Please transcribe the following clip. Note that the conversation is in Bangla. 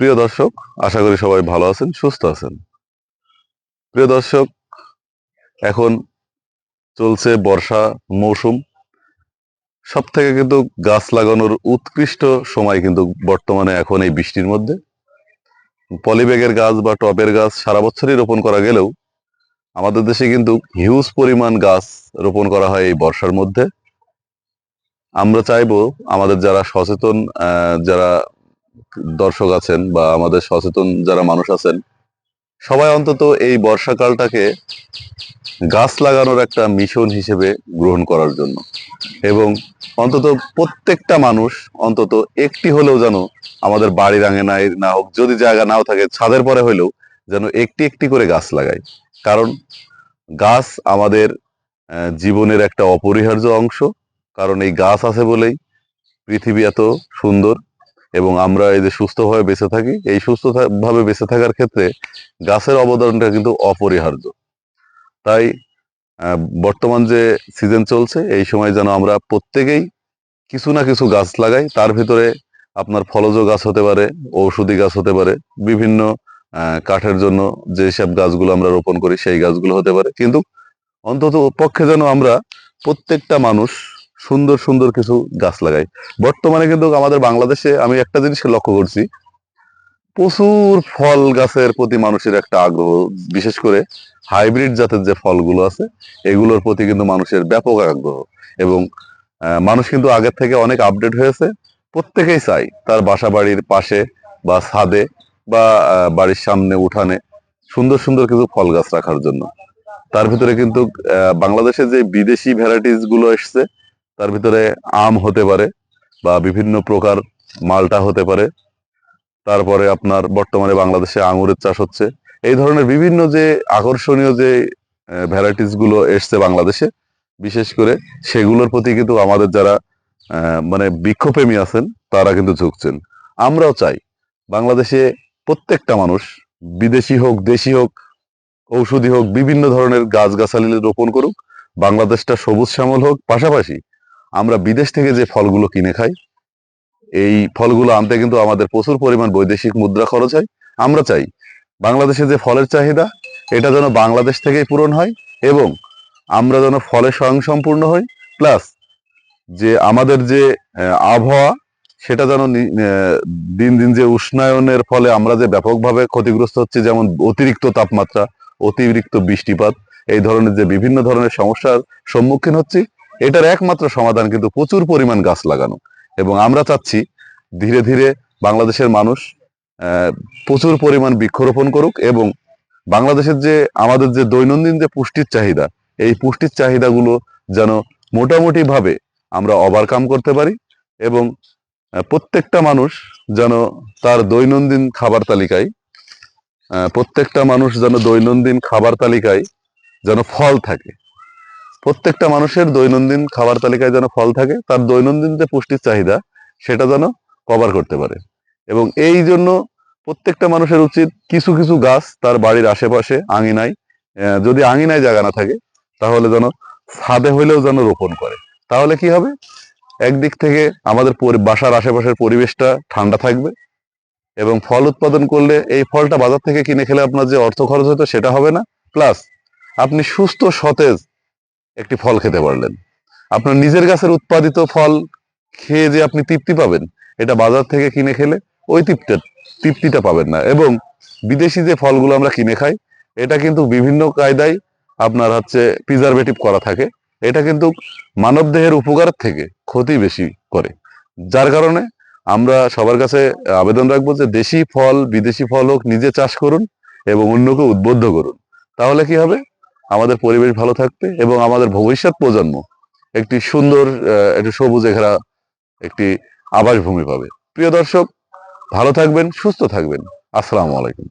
প্রিয় দর্শক, আশা করি সবাই ভালো আছেন, সুস্থ আছেন। প্রিয় দর্শক, এখন চলছে বর্ষা মৌসুম। সব থেকে কিন্তু গাছ লাগানোর উৎকৃষ্ট সময় কিন্তু বর্তমানে এখন এই বৃষ্টির মধ্যে। পলিব্যাগের গাছ বা টবের গাছ সারা বছরই রোপণ করা গেলেও আমাদের দেশে কিন্তু হিউজ পরিমাণ গাছ রোপণ করা হয় এই বর্ষার মধ্যে। আমরা চাইব আমাদের যারা সচেতন যারা দর্শক আছেন বা আমাদের সচেতন যারা মানুষ আছেন, সবাই অন্তত এই বর্ষাকালটাকে গাছ লাগানোর একটা মিশন হিসেবে গ্রহণ করার জন্য। এবং অন্তত প্রত্যেকটা মানুষ অন্তত একটি হলেও যেন আমাদের বাড়ির আঙিনায় না হোক যদি জায়গা নাও থাকে, ছাদের পরে হলেও যেন একটি একটি করে গাছ লাগাই। কারণ গাছ আমাদের জীবনের একটা অপরিহার্য অংশ। কারণ এই গাছ আছে বলেই পৃথিবী এত সুন্দর। এবং আমরা এই যে সুস্থভাবে বেঁচে থাকি, এই সুস্থ থা- ভাবে বেঁচে থাকার ক্ষেত্রে গাছের অবদানটা কিন্তু অপরিহার্য। তাই বর্তমান যে সিজন চলছে, এই সময় যেন আমরা প্রত্যেকেই কিছু না কিছু গাছ লাগাই, তার ভিতরে আপনার ফলজ গাছ হতে পারে, ঔষধি গাছ হতে পারে, বিভিন্ন কাঠের জন্য যেসব গাছগুলো আমরা রোপণ করি, সেই গাছগুলো হতে পারে। কিন্তু অন্তত পক্ষে যেন আমরা প্রত্যেকটা মানুষ সুন্দর সুন্দর কিছু গাছ লাগাই। বর্তমানে কিন্তু আমাদের বাংলাদেশে আমি একটা জিনিস লক্ষ্য করছি, প্রচুর ফল গাছের প্রতি মানুষের একটা আগ্রহ, বিশেষ করে হাইব্রিড জাতের যে ফলগুলো আছে, এগুলোর প্রতি কিন্তু মানুষের ব্যাপক আগ্রহ এবং মানুষ কিন্তু আগের থেকে অনেক আপডেট হয়েছে, প্রত্যেকেই চাই তার বাসা বাড়ির পাশে বা ছাদে বা বাড়ির সামনে, উঠানে সুন্দর সুন্দর কিছু ফল গাছ রাখার জন্য। তার ভিতরে কিন্তু বাংলাদেশে যে বিদেশি ভ্যারাইটিসগুলো এসছে তার ভিতরে আম হতে পারে বা বিভিন্ন প্রকার মালটা হতে পারে। তারপরে আপনার বর্তমানে বাংলাদেশে আঙুরের চাষ হচ্ছে। এই ধরনের বিভিন্ন যে আকর্ষণীয় যে ভ্যারাইটিসগুলো এসছে বাংলাদেশে, বিশেষ করে সেগুলোর প্রতি কিন্তু আমাদের যারা মানে বৃক্ষপ্রেমী আছেন, তারা কিন্তু ঝুঁকছেন। আমরাও চাই বাংলাদেশে প্রত্যেকটা মানুষ, বিদেশি হোক, দেশি হোক, ঔষধি হোক, বিভিন্ন ধরনের গাছগাছালি রোপণ করুক, বাংলাদেশটা সবুজ শ্যামল হোক, পাশাপাশি আমরা বিদেশ থেকে যে ফলগুলো কিনে খাই, এই ফলগুলো আনতে কিন্তু আমাদের প্রচুর পরিমাণ বৈদেশিক মুদ্রা খরচ হয়। আমরা চাই বাংলাদেশে যে ফলের চাহিদা, এটা যেন বাংলাদেশ থেকেই পূরণ হয় এবং আমরা যেন ফলে স্বয়ংসম্পূর্ণ হই। প্লাস যে আমাদের যে আবহাওয়া, সেটা যেন দিন দিন যে উষ্ণায়নের ফলে আমরা যে ব্যাপকভাবে ক্ষতিগ্রস্ত হচ্ছে, যেমন অতিরিক্ত তাপমাত্রা, অতিরিক্ত বৃষ্টিপাত, এই ধরনের যে বিভিন্ন ধরনের সমস্যার সম্মুখীন হচ্ছি। এটার একমাত্র সমাধান কিন্তু প্রচুর পরিমাণ গাছ লাগানো। এবং আমরা চাচ্ছি ধীরে ধীরে বাংলাদেশের মানুষ প্রচুর পরিমাণ বৃক্ষরোপণ করুক এবং বাংলাদেশের যে, আমাদের যে দৈনন্দিন যে পুষ্টির চাহিদা, এই পুষ্টির চাহিদাগুলো যেন মোটামুটি ভাবে আমরা ওভারকাম করতে পারি এবং প্রত্যেকটা মানুষ যেন তার দৈনন্দিন খাবার তালিকায় প্রত্যেকটা মানুষ যেন দৈনন্দিন খাবার তালিকায় যেন ফল থাকে। প্রত্যেকটা মানুষের দৈনন্দিন খাবার তালিকায় যেন ফল থাকে, তার দৈনন্দিন যে পুষ্টির চাহিদা, সেটা যেন কভার করতে পারে। এবং এই জন্য প্রত্যেকটা মানুষের উচিত কিছু কিছু গাছ তার বাড়ির আশেপাশে আঙিনায় যদি আঙিনায় জায়গা না থাকে, তাহলে যেন ছাদে হইলেও যেন রোপণ করে। তাহলে কি হবে? একদিক থেকে আমাদের বাসার আশেপাশের পরিবেশটা ঠান্ডা থাকবে এবং ফল উৎপাদন করলে এই ফলটা বাজার থেকে কিনে খেলে আপনার যে অর্থ খরচ হতো সেটা হবে না। প্লাস আপনি সুস্থ, সতেজ একটি ফল খেতে পারলেন। আপনার নিজের গাছের উৎপাদিত ফল খেয়ে যে আপনি তৃপ্তি পাবেন, এটা বাজার থেকে কিনে খেলে ওই তৃপ্তি, তৃপ্তিটা পাবেন না। এবং বিদেশি যে ফলগুলো আমরা কিনে খাই, এটা কিন্তু বিভিন্ন কায়দায় আপনার হচ্ছে প্রিজারভেটিভ করা থাকে। এটা কিন্তু মানব দেহের উপকারের থেকে ক্ষতি বেশি করে। যার কারণে আমরা সবার কাছে আবেদন রাখব যে দেশি ফল, বিদেশি ফল হোক, নিজে চাষ করুন এবং অন্যকে উদ্বুদ্ধ করুন। তাহলে কি হবে? আমাদের পরিবেশ ভালো থাকবে এবং আমাদের ভবিষ্যৎ প্রজন্ম একটি সুন্দর একটি সবুজে ঘেরা একটি আবাসভূমি পাবে। প্রিয় দর্শক, ভালো থাকবেন, সুস্থ থাকবেন। আসসালামু আলাইকুম।